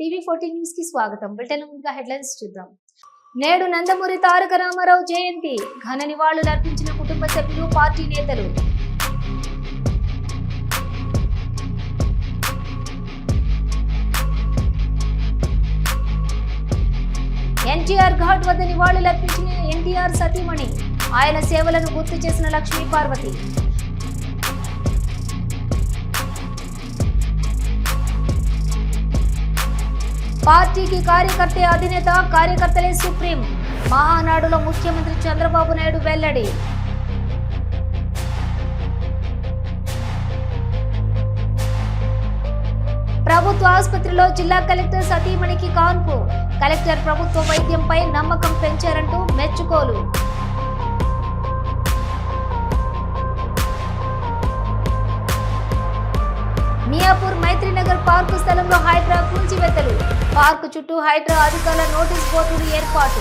TV fourteen న్యూస్కి స్వాగతం. Bulletin ముందుగా హెడ్లైన్స్ చూద్దాం. నేడు నందమూరి తారక రామారావు జయంతి. ఘన నివాళులు అర్పించిన కుటుంబ సభ్యులు పార్టీ నేతలు. ఎన్టీఆర్ ఘాట్ వద్ద నివాళులు అర్పించిన ఎన్టీఆర్ సతీమణి. ఆయన సేవలను గుర్తు చేసిన లక్ష్మీ పార్వతి. పార్టీకి కార్యకర్త అధినేత కార్యకర్తలే సుప్రీం. మహానాడులో ముఖ్యమంత్రి చంద్రబాబు నాయుడు వెల్లడి. ప్రభుత్వ ఆసుపత్రిలో జిల్లా కలెక్టర్ సతీమణికి కాన్పు. కలెక్టర్ ప్రభుత్వ వైద్యంపై నమ్మకం పెంచారంటూ మెచ్చుకోలు. గాయత్రి మైత్రినగర్ పార్కు స్థలంలో హైడ్రా కూల్చివేతలు. పార్కు చుట్టూ హైడ్రా అధికారుల నోటీస్ బోర్డులు ఏర్పాటు.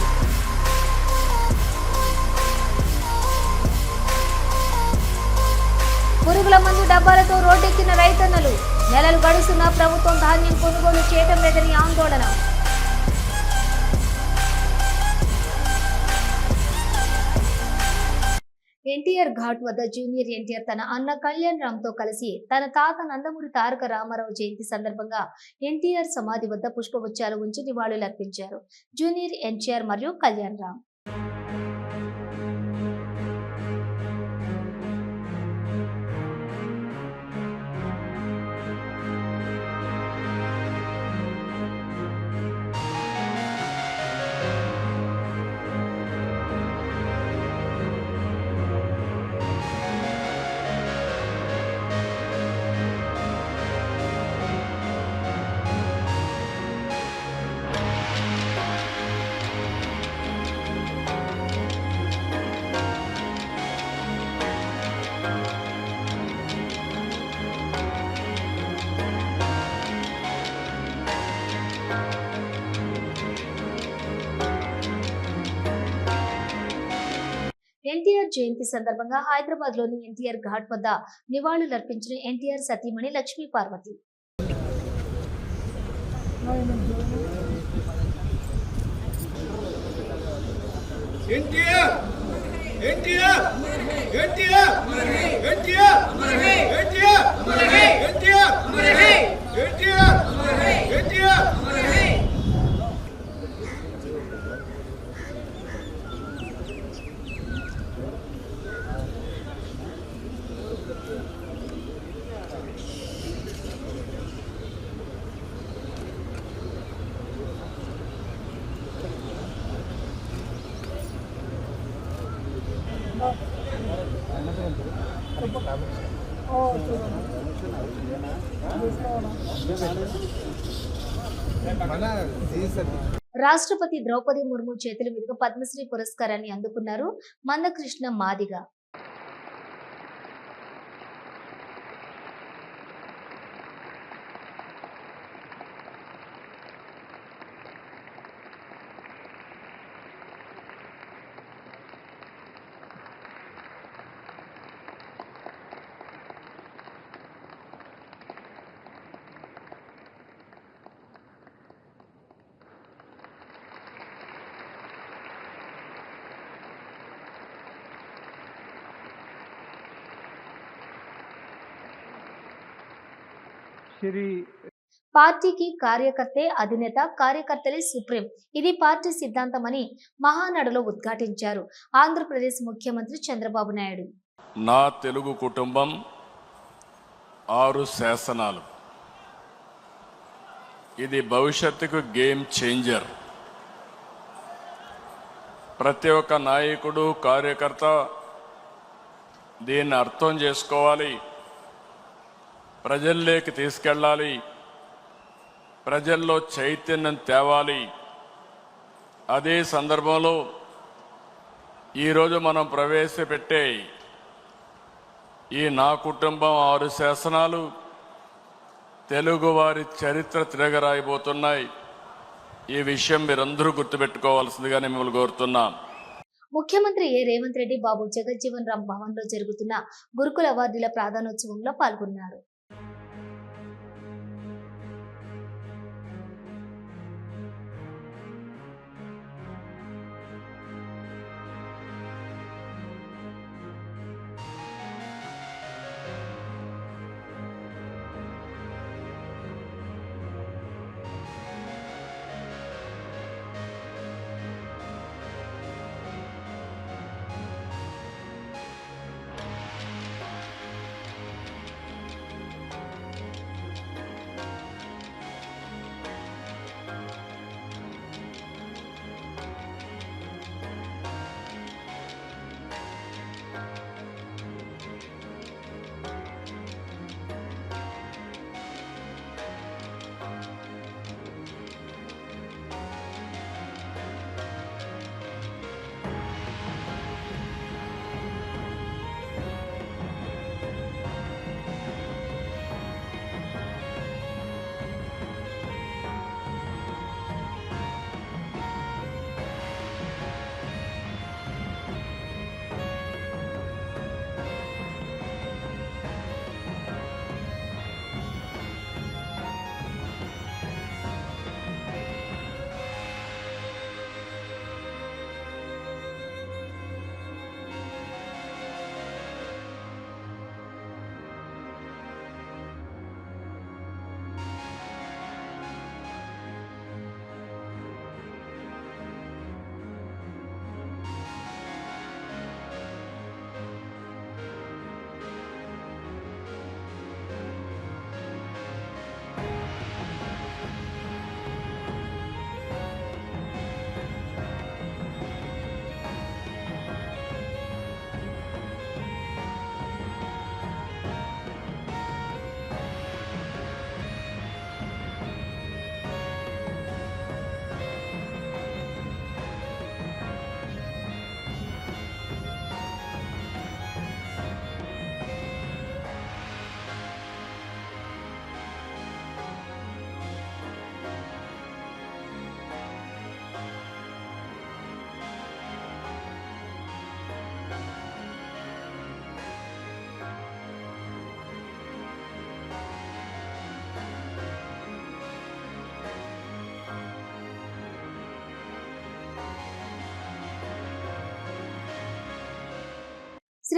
పురుగుల మందు డబ్బాలతో రోడ్డెక్కిన రైతన్నలు నెలలు గడుస్తున్న ప్రభుత్వం ధాన్యం కొనుగోలు చేయటం లేదని ఆందోళన. ఎన్టీఆర్ ఘాట్ వద్ద జూనియర్ ఎన్టీఆర్ తన అన్న కళ్యాణ్ రామ్తో కలిసి తన తాత నందమూరి తారక రామారావు జయంతి సందర్భంగా ఎన్టీఆర్ సమాధి వద్ద పుష్పగుచ్చాలు ఉంచి నివాళులర్పించారు. జూనియర్ ఎన్టీఆర్ మరియు కళ్యాణ్ రామ్. ఎన్టీఆర్ జయంతి సందర్భంగా హైదరాబాద్లోని ఎన్టీఆర్ ఘాట్ వద్ద నివాళులర్పించిన ఎన్టీఆర్ సతీమణి లక్ష్మీ పార్వతి. ఎన్టీఆర్! ఎన్టీఆర్! ఎన్టీఆర్! ఎన్టీఆర్! ఎన్టీఆర్! ఎన్టీఆర్! ఎన్టీఆర్! ఎన్టీఆర్! రాష్ట్రపతి ద్రౌపది ముర్ము చేతుల మీదుగా పద్మశ్రీ పురస్కారాన్ని అందుకున్నారు మందకృష్ణ మాదిగ. పార్టీకి కార్యకర్తే అధినేత కార్యకర్తలే సుప్రీం. ఇది పార్టీ సిద్ధాంతమని మహానాడులో ఉద్ఘాటించారు. ఆంధ్రప్రదేశ్ ముఖ్యమంత్రి చంద్రబాబు నాయుడు. నా తెలుగు కుటుంబం ఆరు శాసనాలు. ఇది భవిష్యత్తుకు గేమ్ చేంజర్. ప్రతి ఒక్క నాయకుడు కార్యకర్త దీన్ని అర్థం చేసుకోవాలి. ప్రజల్లోకి తీసుకెళ్ళాలి. ప్రజల్లో చైతన్యం తేవాలి. అదే సందర్భంలో ఈరోజు మనం ప్రవేశపెట్టే ఈ నా కుటుంబం ఆరు శాసనాలు తెలుగువారి చరిత్ర తిరగరాయిపోతున్నాయి ఈ విషయం మీరందరూ గుర్తుపెట్టుకోవాల్సిందిగా నేను మిమ్మల్ని కోరుతున్నాం. ముఖ్యమంత్రి ఏ రేవంత్ రెడ్డి బాబు జగజ్జీవన్ రామ్ భవన్లో జరుగుతున్న గురుకుల అవార్డుల ప్రధానోత్సవంలో పాల్గొన్నారు.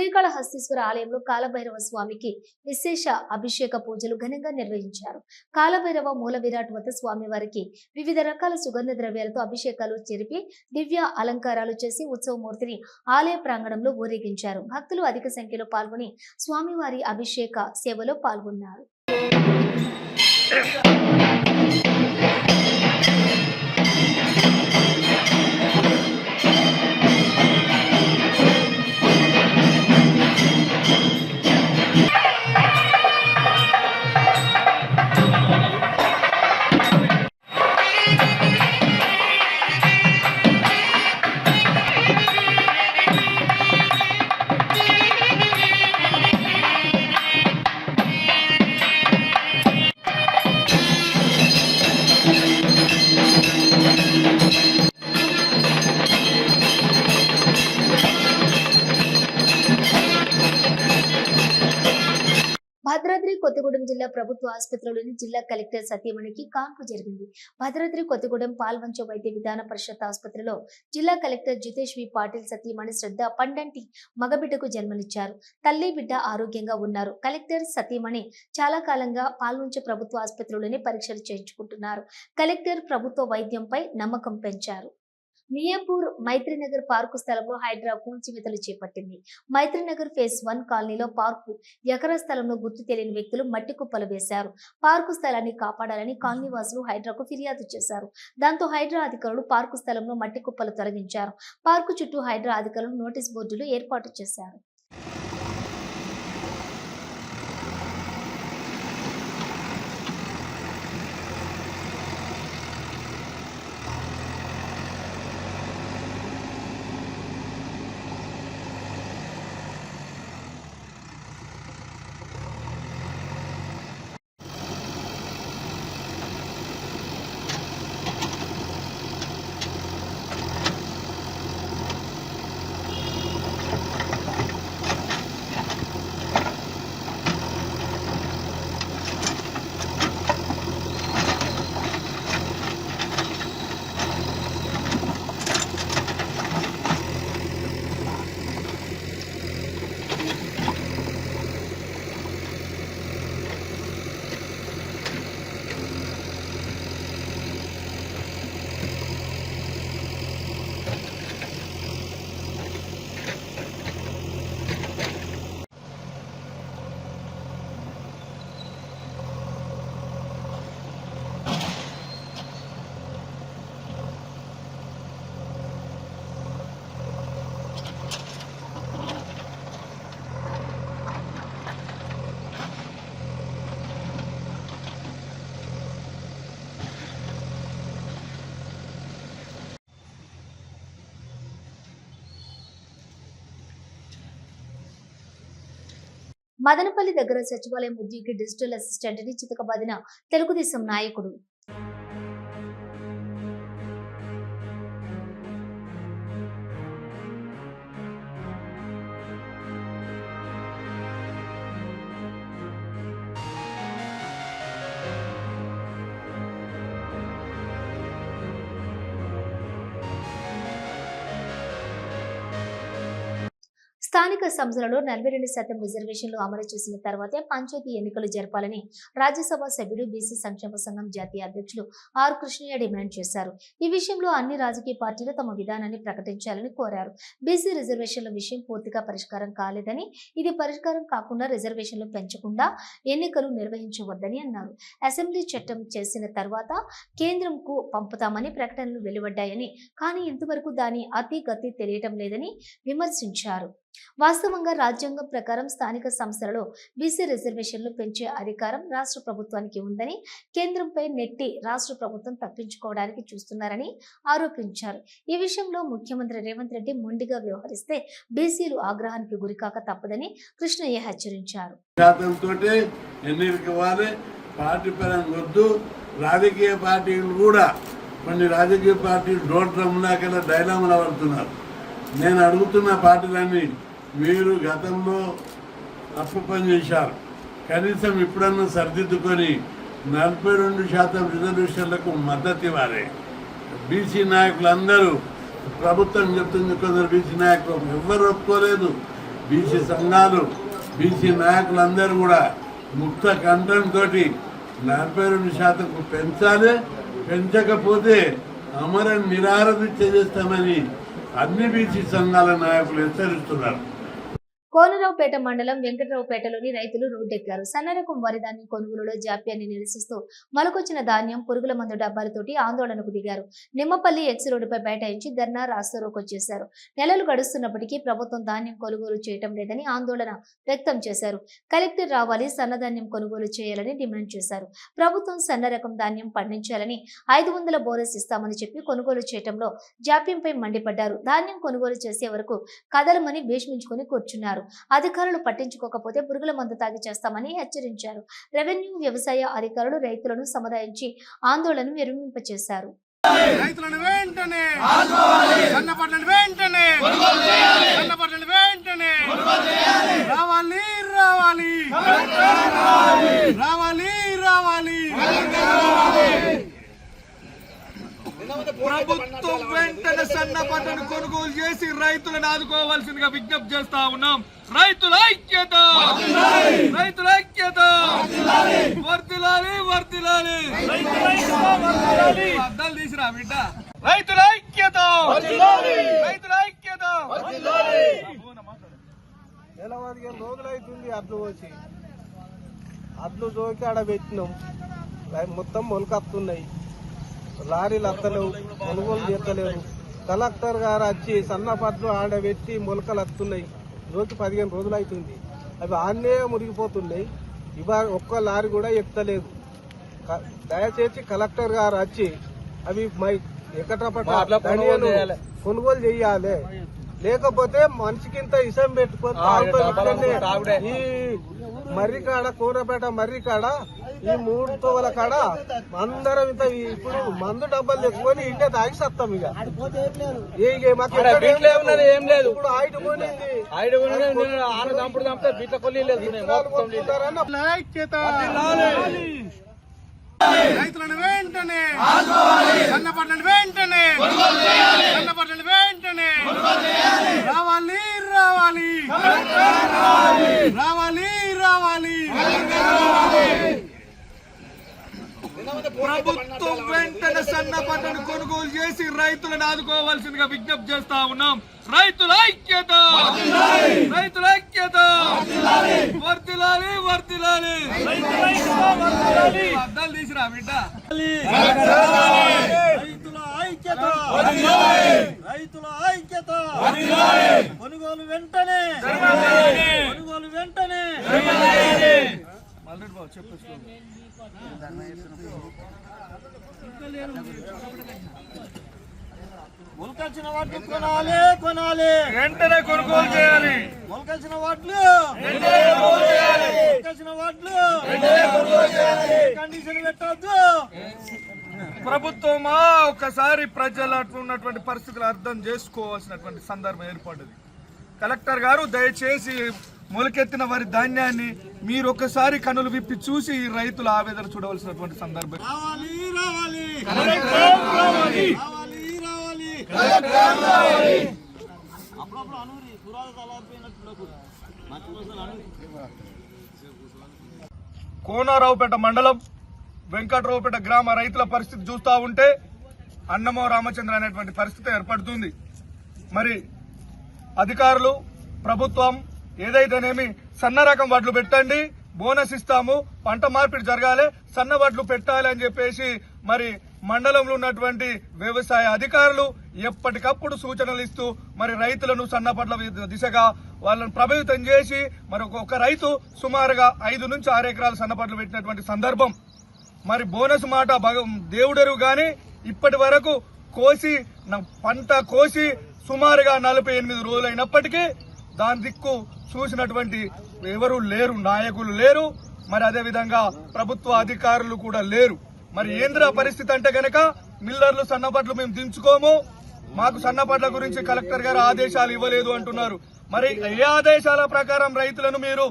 శ్రీకాళహస్తీశ్వర ఆలయంలో కాలభైరవ స్వామికి విశేష అభిషేక పూజలు ఘనంగా నిర్వహించారు. కాలభైరవ మూల విరాట్ వద్ద స్వామివారికి వివిధ రకాల సుగంధ ద్రవ్యాలతో అభిషేకాలు జరిపి దివ్య అలంకారాలు చేసి ఉత్సవమూర్తిని ఆలయ ప్రాంగణంలో ఊరేగించారు. భక్తులు అధిక సంఖ్యలో పాల్గొని స్వామివారి అభిషేక సేవలో పాల్గొన్నారు. ప్రభుత్వ ఆసుపత్రిలోని జిల్లా కలెక్టర్ సత్యమణికి కాన్పు జరిగింది. భద్రాద్రి కొత్తగూడెం పాల్వంచ వైద్య విధాన పరిషత్ ఆసుపత్రిలో జిల్లా కలెక్టర్ జితేష్ వి పాటిల్ సత్యమణి శ్రద్ధ పండంటి మగబిడ్డకు జన్మనిచ్చారు. తల్లి బిడ్డ ఆరోగ్యంగా ఉన్నారు. కలెక్టర్ సతీమణి చాలా కాలంగా పాల్వంచ ప్రభుత్వ ఆసుపత్రిలోనే పరీక్షలు చేయించుకుంటున్నారు. కలెక్టర్ ప్రభుత్వ వైద్యంపై నమ్మకం పెంచారు. మియాపూర్ మైత్రినగర్ పార్కు స్థలంలో హైడ్రా కూల్చివేతలు చేపట్టింది. మైత్రినగర్ ఫేజ్ వన్ కాలనీలో పార్కు ఎకరా స్థలంలో గుర్తు తెలియని వ్యక్తులు మట్టి కుప్పలు వేశారు. పార్కు స్థలాన్ని కాపాడాలని కాలనీ వాసులు హైడ్రాకు ఫిర్యాదు చేశారు. దాంతో హైడ్రా అధికారులు పార్కు స్థలంలో మట్టి కుప్పలు తొలగించారు. పార్కు చుట్టూ హైడ్రా అధికారులు నోటీస్ బోర్డులు ఏర్పాటు చేశారు. మదనపల్లి దగ్గర సచివాలయం ఉద్యోగి డిజిటల్ అసిస్టెంట్ని చితకబాదిన తెలుగుదేశం నాయకుడు. స్థానిక సంస్థలలో నలభై రెండు శాతం రిజర్వేషన్లు అమలు చేసిన తర్వాతే పంచాయతీ ఎన్నికలు జరపాలని రాజ్యసభ సభ్యుడు బీసీ సంక్షేమ సంఘం జాతీయ అధ్యక్షులు ఆర్ కృష్ణయ్య డిమాండ్ చేశారు. ఈ విషయంలో అన్ని రాజకీయ పార్టీలు తమ విధానాన్ని ప్రకటించాలని కోరారు. బీసీ రిజర్వేషన్ల విషయం పూర్తిగా పరిష్కారం కాలేదని ఇది పరిష్కారం కాకుండా రిజర్వేషన్లు పెంచకుండా ఎన్నికలు నిర్వహించవద్దని అన్నారు. అసెంబ్లీ చట్టం చేసిన తర్వాత కేంద్రంకు పంపుతామని ప్రకటనలు వెలువడ్డాయని కానీ ఇంతవరకు దాని అతి గతి తెలియటం లేదని విమర్శించారు. వాస్తవంగా రాజ్యాంగం ప్రకారం స్థానిక సంస్థలలో బీసీ రిజర్వేషన్లు పెంచే అధికారం రాష్ట్ర ప్రభుత్వానికి ఉందని కేంద్రంపై నెట్టి రాష్ట్ర ప్రభుత్వం తప్పించుకోవడానికి చూస్తున్నారని ఆరోపించారు. ఈ విషయంలో ముఖ్యమంత్రి రేవంత్ రెడ్డి మొండిగా వ్యవహరిస్తే బీసీలు ఆగ్రహానికి గురికాక తప్పదని కృష్ణయ్య హెచ్చరించారు. పార్టీ పరంగా వద్దు రాజకీయ పార్టీలు కూడా కొన్ని రాజకీయ పార్టీలు డోర్ డ్రమ్లాకెళ్ళ డైలామలు పడుతున్నారు నేను అడుగుతున్న పార్టీలన్నీ మీరు గతంలో తప్పు పని చేశారు. కనీసం ఇప్పుడన్నా సరిదిద్దుకొని నలభై రెండు శాతం రిజర్వేషన్లకు మద్దతు ఇవ్వాలి. బీసీ నాయకులందరూ ప్రభుత్వం చెప్తుంది కొందరు బీసీ నాయకులు ఎవ్వరు ఒప్పుకోలేదు. బీసీ సంఘాలు బీసీ నాయకులందరూ కూడా ముక్త కంఠంతో నలభై రెండు శాతం పెంచాలి. పెంచకపోతే అమరం నిరారధి చేస్తామని అన్ని బీసీ సంఘాల నాయకులు హెచ్చరిస్తున్నారు. కోనరావుపేట మండలం వెంకటరావుపేటలోని రైతులు రోడ్డెక్కారు. సన్నరకం వరి ధాన్యం కొనుగోలులో జాప్యాన్ని నిరసిస్తూ మొలకొచ్చిన ధాన్యం పురుగుల మందు డబ్బాలతోటి ఆందోళనకు దిగారు. నిమ్మపల్లి ఎక్స్ రోడ్డుపై బైఠాయించి ధర్నా రాస్తారోకో చేశారు. నెలలు గడుస్తున్నప్పటికీ ప్రభుత్వం ధాన్యం కొనుగోలు చేయటం లేదని ఆందోళన వ్యక్తం చేశారు. కలెక్టర్ రావాలి సన్నధాన్యం కొనుగోలు చేయాలని డిమాండ్ చేశారు. ప్రభుత్వం సన్న రకం ధాన్యం పండించాలని ఐదు వందల బోనస్ ఇస్తామని చెప్పి కొనుగోలు చేయటంలో జాప్యంపై మండిపడ్డారు. ధాన్యం కొనుగోలు చేసే వరకు కదలమని భీష్మించుకుని కూర్చున్నారు. అన్నారు అధికారులు పట్టించుకోకపోతే పురుగుల మందు తాగి చేస్తామని హెచ్చరించారు. రెవెన్యూ వ్యవసాయ అధికారులు రైతులను సముదాయించి ఆందోళన విరమింపచేశారు రైతులను వెంటనే సన్నపడ్డను వెంటనే సన్నపడ్డను వెంటనే రావాలి రావాలి. రావాలి రావాలి. ప్రభుత్వం వెంటనే సన్న పంటను కొనుగోలు చేసి రైతులను ఆదుకోవాల్సిందిగా విజ్ఞప్తి చేస్తా ఉన్నాం. రైతుల ఐక్యత! రైతుల ఐక్యత! వర్దిలాలి వర్దిలాలి అద్దాలు తీసిరా బిడ్డ. రైతుల ఐక్యత! రైతుల ఐక్యత! నెల పదిహేను రోజులు అవుతుంది అడ్లు పోసి. అడ్లు జోకి ఆడ పెట్టినాం. మొత్తం మొలకత్తున్నాయి. లారీలు అత్తలేవు కొనుగోలు చేస్తలేవు. కలెక్టర్ గారు వచ్చి సన్నపట్లు ఆడ పెట్టి మొలకలు వస్తున్నాయి జోకి పదిహేను రోజులు అవుతుంది అవి ఆన్నే మురిగిపోతున్నాయి. ఇవాళ ఒక్క లారీ కూడా ఎత్తలేదు. క- దయచేసి కలెక్టర్ గారు వచ్చి అవి మై ఎక్కటపట కొనుగోలు చేయాలి. లేకపోతే మనిషికింత ఇసం పెట్టుకొని. ఈ మర్రి కాడ కూరపేట మర్రి కాడ ఈ మూడు తోవల కాడ అందరం ఇంత ఇప్పుడు మందు డబ్బాలు తెచ్చుకొని ఇంటే తాగి సత్తాం ఇక. ఏ- ఇక లేదు. కొనుక్కుంటారన్న ఐక్యత. రైతులను వెంటనే సన్నపడ్డను వెంటనే సన్నపడ్డను వెంటనే రావాలి. రావాలి. రావాలి రావాలి. ప్రభుత్వం వెంటనే సన్న పంటను కొనుగోలు చేసి రైతులను ఆదుకోవాల్సిందిగా విజ్ఞప్తి చేస్తా ఉన్నాం. రైతుల ఐక్యత! రైతుల ఐక్యత! వర్తిలాలి వర్తిలాలి అద్దాలు తీసిరా బిడ్డ. రైతుల ఐక్యత! రైతుల ఐక్యత! కొనుగోలు వెంటనే! కొనుగోలు వెంటనే! మొలకొచ్చిన వాటిని కొనాలి కొనాలి. వెంటనే కొనుగోలు చేయాలి. మొలకొచ్చిన వాట్లు. మొలకొచ్చిన వాట్లు. కండిషన్ పెట్టద్దు. ప్రభుత్వమా? ఒకసారి ప్రజల ఉన్నటువంటి పరిస్థితులు అర్థం చేసుకోవాల్సినటువంటి సందర్భం ఏర్పడ్డది. కలెక్టర్ గారు దయచేసి మొలకెత్తిన వారి ధాన్యాన్ని మీరు ఒకసారి కనులు విప్పి చూసి ఈ రైతుల ఆవేదన చూడవలసినటువంటి సందర్భం. రావాలి రావాలి. రావాలి. రావాలి అప్పుడప్పుడు అనూరి పురాణ తలారిపోయినట్టు కోనారావుపేట మండలం వెంకట్రావుపేట గ్రామ రైతుల పరిస్థితి చూస్తా ఉంటే అన్నమో రామచంద్ర అనేటువంటి పరిస్థితి ఏర్పడుతుంది. మరి అధికారులు ప్రభుత్వం ఏదైతేనేమి సన్న రకం వడ్లు పెట్టండి బోనస్ ఇస్తాము పంట మార్పిడి జరగాలి సన్న వడ్లు పెట్టాలి అని చెప్పేసి మరి మండలంలో ఉన్నటువంటి వ్యవసాయ అధికారులు ఎప్పటికప్పుడు సూచనలు ఇస్తూ మరి రైతులను సన్నపట్ల దిశగా వాళ్ళని ప్రభావితం చేసి మరి ఒక రైతు సుమారుగా ఐదు నుంచి ఆరు ఎకరాలు సన్నపట్లు పెట్టినటువంటి సందర్భం. మరి బోనస్ మాట దేవుడరు గాని ఇప్పటి వరకు కోసి న- పంట కోసి సుమారుగా నలభై ఎనిమిది రోజులైనప్పటికీ దాని దిక్కు చూసినటువంటి ఎవరు లేరు నాయకులు లేరు మరి అదే విధంగా ప్రభుత్వ అధికారులు కూడా లేరు. మరి ఏంద్ర పరిస్థితి అంటే గనక మిల్లర్లు సన్నపట్లు మేము దించుకోము మాకు సన్నపట్ల గురించి కలెక్టర్ గారు ఆదేశాలు ఇవ్వలేదు అంటున్నారు. మరి ఏ ఆదేశాల ప్రకారం రైతులను మీరు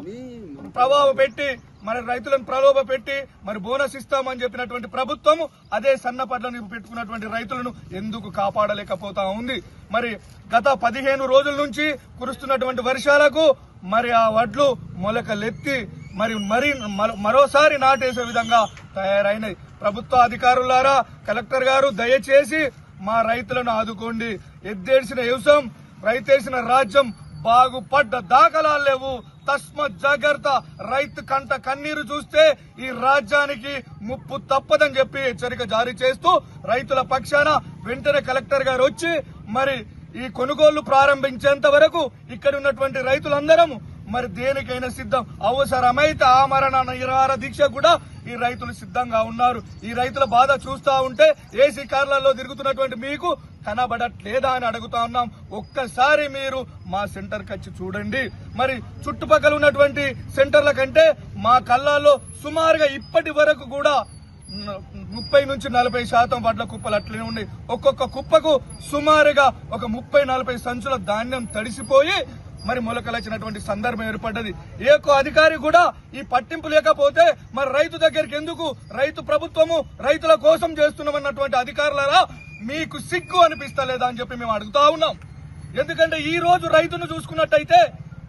ప్రభావం పెట్టి మరి రైతులను ప్రలోభ పెట్టి మరి బోనస్ ఇస్తామని చెప్పినటువంటి ప్రభుత్వం అదే సన్న పడ్లను పెట్టుకున్నటువంటి రైతులను ఎందుకు కాపాడలేకపోతా ఉంది? మరి గత పదిహేను రోజుల నుంచి కురుస్తున్నటువంటి వర్షాలకు మరి ఆ వడ్లు మొలకలెత్తి మరి మరి మరోసారి నాటేసే విధంగా తయారైనవి ప్రభుత్వ అధికారులారా కలెక్టర్ గారు దయచేసి మా రైతులను ఆదుకోండి. ఎద్దేసిన వ్యవసాయం రైతేసిన రాజ్యం బాగుపడ్డ దాఖలాలు లేవు. తస్మత్ జాగ్రత్త. రైతు కంట కన్నీరు చూస్తే ఈ రాజ్యానికి ముప్పు తప్పదని చెప్పి హెచ్చరిక జారీ చేస్తూ రైతుల పక్షాన వెంటనే కలెక్టర్ గారు వచ్చి మరి ఈ కొనుగోళ్ళు ప్రారంభించేంత వరకు ఇక్కడ ఉన్నటువంటి రైతులందరం మరి దేనికైనా సిద్ధం. అవసరమైతే ఆమరణ నిరాహార దీక్ష కూడా ఈ రైతులు సిద్ధంగా ఉన్నారు. ఈ రైతుల బాధ చూస్తా ఉంటే ఏసీ కార్లలో తిరుగుతున్నటువంటి మీకు కనబడట్లేదా అని అడుగుతా ఉన్నాం. ఒక్కసారి మీరు మా సెంటర్కి వచ్చి చూడండి. మరి చుట్టుపక్కల ఉన్నటువంటి సెంటర్ల కంటే మా కళ్ళాల్లో సుమారుగా ఇప్పటి వరకు కూడా ముప్పై నుంచి నలభై శాతం వడ్ల కుప్పలు అట్లనే ఉన్నాయి. ఒక్కొక్క కుప్పకు సుమారుగా ఒక ముప్పై నలభై సంచుల ధాన్యం తడిసిపోయి మరి మొలకలచ్చినటువంటి సందర్భం ఏర్పడ్డది. ఏ ఒక్క అధికారి కూడా ఈ పట్టింపు లేకపోతే మరి రైతు దగ్గరికి ఎందుకు? రైతు ప్రభుత్వము రైతుల కోసం చేస్తున్నామన్నటువంటి అధికారులరా మీకు సిగ్గు అనిపిస్తలేదా అని చెప్పి మేము అడుగుతా ఉన్నాం. ఎందుకంటే ఈ రోజు రైతును చూసుకున్నట్టయితే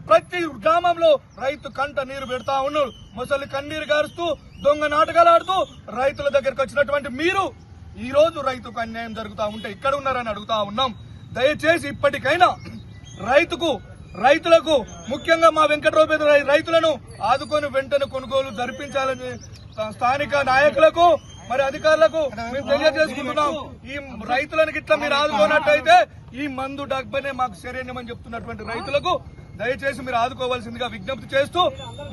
ప్రతి గ్రామంలో రైతు కంట నీరు పెడతా ఉన్నారు. ముసలి కన్నీరు గారుస్తూ దొంగ నాటకాలు ఆడుతూ రైతుల దగ్గరికి వచ్చినటువంటి మీరు ఈ రోజు రైతుకు అన్యాయం జరుగుతా ఉంటే ఇక్కడ ఉన్నారని అడుగుతా ఉన్నాం. దయచేసి ఇప్పటికైనా రైతుకు రైతులకు ముఖ్యంగా మా వెంకటరావు రై- రైతులను ఆదుకొని వెంటనే కొనుగోలు జరిపించాలని స్థానిక నాయకులకు మరి అధికారులకు మేము తెలియజేసుకుంటున్నాం. ఈ రైతులను గిట్ల మీరు ఆదుకోనట్టయితే ఈ మందు డబ్బనే మాకు శరణ్యమని చెప్తున్నటువంటి రైతులకు దయచేసి మీరు ఆదుకోవాల్సిందిగా విజ్ఞప్తి చేస్తూ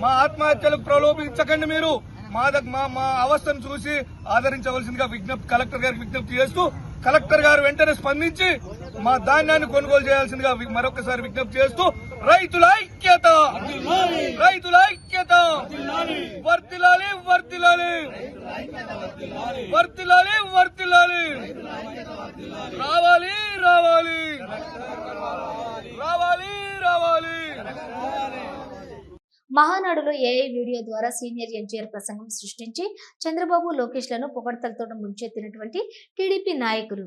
మా ఆత్మహత్యలకు ప్రలోభించకండి మీరు. మా మా మా అవస్థను చూసి ఆదరించవలసిందిగా విజ్ఞప్తి కలెక్టర్ గారికి విజ్ఞప్తి చేస్తూ కలెక్టర్ గారు వెంటనే స్పందించి మా ధాన్యాన్ని కొనుగోలు చేయాల్సిందిగా మరొకసారి విజ్ఞప్తి చేస్తూ రైతుల ఐక్యత! రైతుల ఐక్యత ఐక్యత. వర్తిలాలి వర్తిలాలి. వర్తిలాలి వర్తిలాలి. రావాలి రావాలి. రావాలి రావాలి. మహానాడులో ఏఐ వీడియో ద్వారా సీనియర్ ఎన్టీఆర్ ప్రసంగం సృష్టించి చంద్రబాబు లోకేష్లను పొగడతలతో ముంచెత్తినటువంటి టీడీపీ నాయకులు.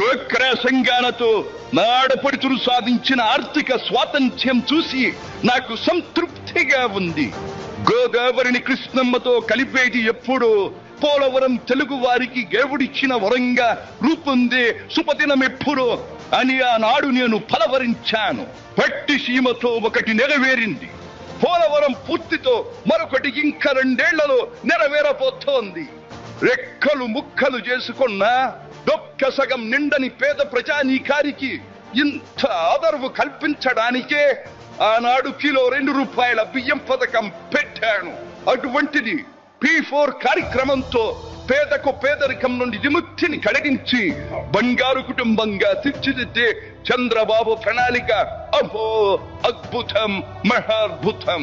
డోక్రా సంఘాలతో నా ఆడపడుచులు సాధించిన ఆర్థిక స్వాతంత్ర్యం చూసి నాకు సంతృప్తిగా ఉంది. గోదావరిని కృష్ణమ్మతో కలిపేది ఎప్పుడో పోలవరం తెలుగు వారికి దేవుడిచ్చిన వరంగా రూపొందే శుభదినం ఎప్పుడో అని ఆనాడు నేను ఫలవరించాను పట్టి సీమతో ఒకటి నెరవేరింది. పోలవరం పూర్తితో మరొకటి ఇంకా రెండేళ్ళలో నెరవేరబోతోంది. రెక్కలు ముక్కలు చేసుకున్న డొక్క సగం నిండని పేద ప్రజానీకారికి ఇంత ఆదరవు కల్పించడానికే ఆనాడు కిలో రెండు రూపాయల బియ్యం పథకం పెట్టాను. అటువంటిది పి ఫోర్ కార్యక్రమంతో పేదకు పేదరికం నుండి విముక్తిని కలిగించి బంగారు కుటుంబంగా తీర్చిదిద్దే చంద్రబాబు ప్రణాళిక. అహో అద్భుతం మహాద్భుతం.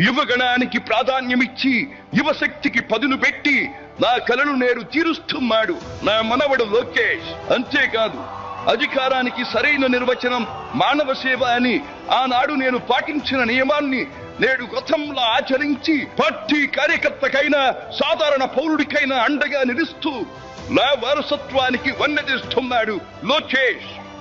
యువగణానికి ప్రాధాన్యమిచ్చి యువశక్తికి పదును పెట్టి నా కలను నేడు తీరుస్తున్నాడు నా మనవడు లోకేష్. అంతేకాదు అధికారానికి సరైన నిర్వచనం మానవ సేవ అని ఆనాడు నేను పాటించిన నియమాన్ని నేడు గతంలో ఆచరించి పార్టీ కార్యకర్తకైనా సాధారణ పౌరుడికైనా అండగా నిలుస్తూ నా వారసత్వానికి వన్నెదిస్తున్నాడు లోకేష్.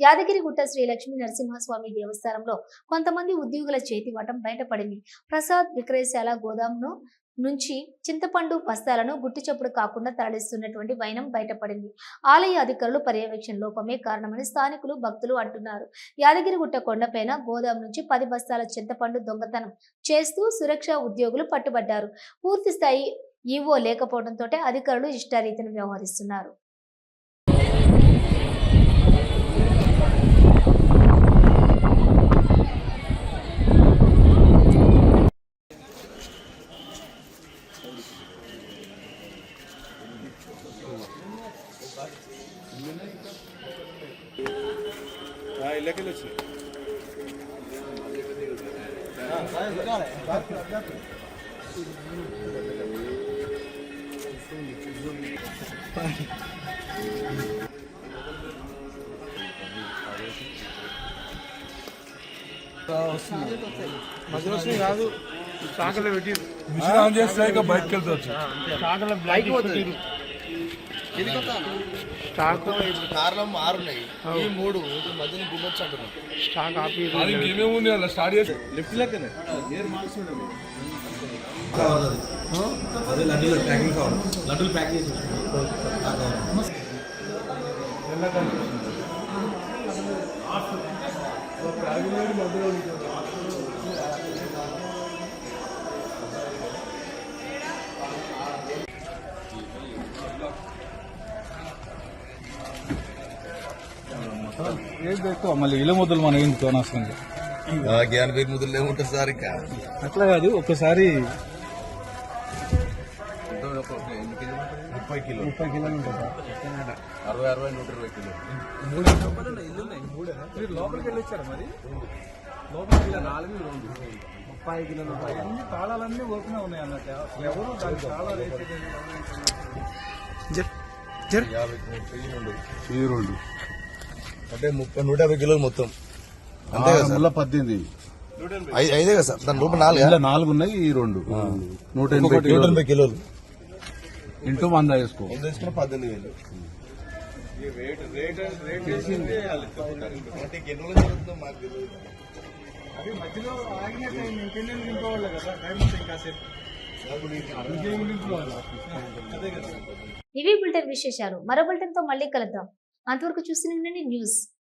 యాదగిరిగుట్ట శ్రీ లక్ష్మీ నరసింహస్వామి దేవస్థానంలో కొంతమంది ఉద్యోగుల చేతివాటం బయటపడింది. ప్రసాద్ విక్రయశాల గోదాంను నుంచి చింతపండు బస్తాలను గుట్టు చప్పుడు కాకుండా తరలిస్తున్నటువంటి వైనం బయటపడింది. ఆలయ అధికారులు పర్యవేక్షణ లోపమే కారణమని స్థానికులు భక్తులు అంటున్నారు. యాదగిరిగుట్ట కొండపైన గోదాం నుంచి పది బస్తాల చింతపండు దొంగతనం చేస్తూ సురక్ష ఉద్యోగులు పట్టుబడ్డారు. పూర్తి స్థాయి ఈవో లేకపోవడంతో అధికారులు ఇష్టారీతిని వ్యవహరిస్తున్నారు. మిషన్ ఆన్ చేస్తే ఇక బయటకు వెళ్తావచ్చు శాఖలో బ్లాక్ పోతుంది స్టాక్ కార్లం ఆరున్నాయి ఈ మూడు మధ్యన గుమ్మొచ్చు అంటున్నాం స్టాక్ ఆపి అది ఇంకేమేమి ఉంది అలా స్టార్ట్ చేసి లిఫ్ట్ లెక్కనే అదే లడ్డూలు ప్యాకింగ్ కావాలి లడ్డూలు ప్యాక్ చేసి మళ్ళీ ఇళ్ళ ముద్దలు మన అనవసరంగా జ్ఞాన పేరు ముద్రలు ఏముంటుంది సార్ ఇంకా. అట్లా కాదు ఒకసారి ముప్పై కిలో. ముప్పై కిలోలు ఉంటుంది అరవై అరవై నూట ఇరవై కిలో. మీరు లోపలికి వెళ్ళొచ్చారా మరి? లోపలికి వెళ్ళి నాలుగు రెండు ముప్పై కిలోలు అన్ని తాళాలన్నీ ఓపెన్ ఉన్నాయి అన్నట్టు. ఎవరు తాళాలు వేసేది యాభై రెండు అంటే ముప్పై నూట యాభై కిలోలు మొత్తం. అంతే కదా సార్? ముళ్ళ పద్దెనిమిది. ఐ- ఐదే కదా సార్? దాని రూపాయి నాలుగు? ఇలా నాలుగు ఉన్నాయి ఈ రెండు. నూట ఎనభై నూట కిలోలు ఎనభై కిలోలు. ఇంటూ వంద వేసుకో. వంద వేసుకున్న పద్దెనిమిది వేలు. ఇవి బులెటిన్ విశేషాలు. మరో బులెటిన్తో మళ్ళీ కలుద్దాం. అంతవరకు చూస్తూనే ఉండండి న్యూస్.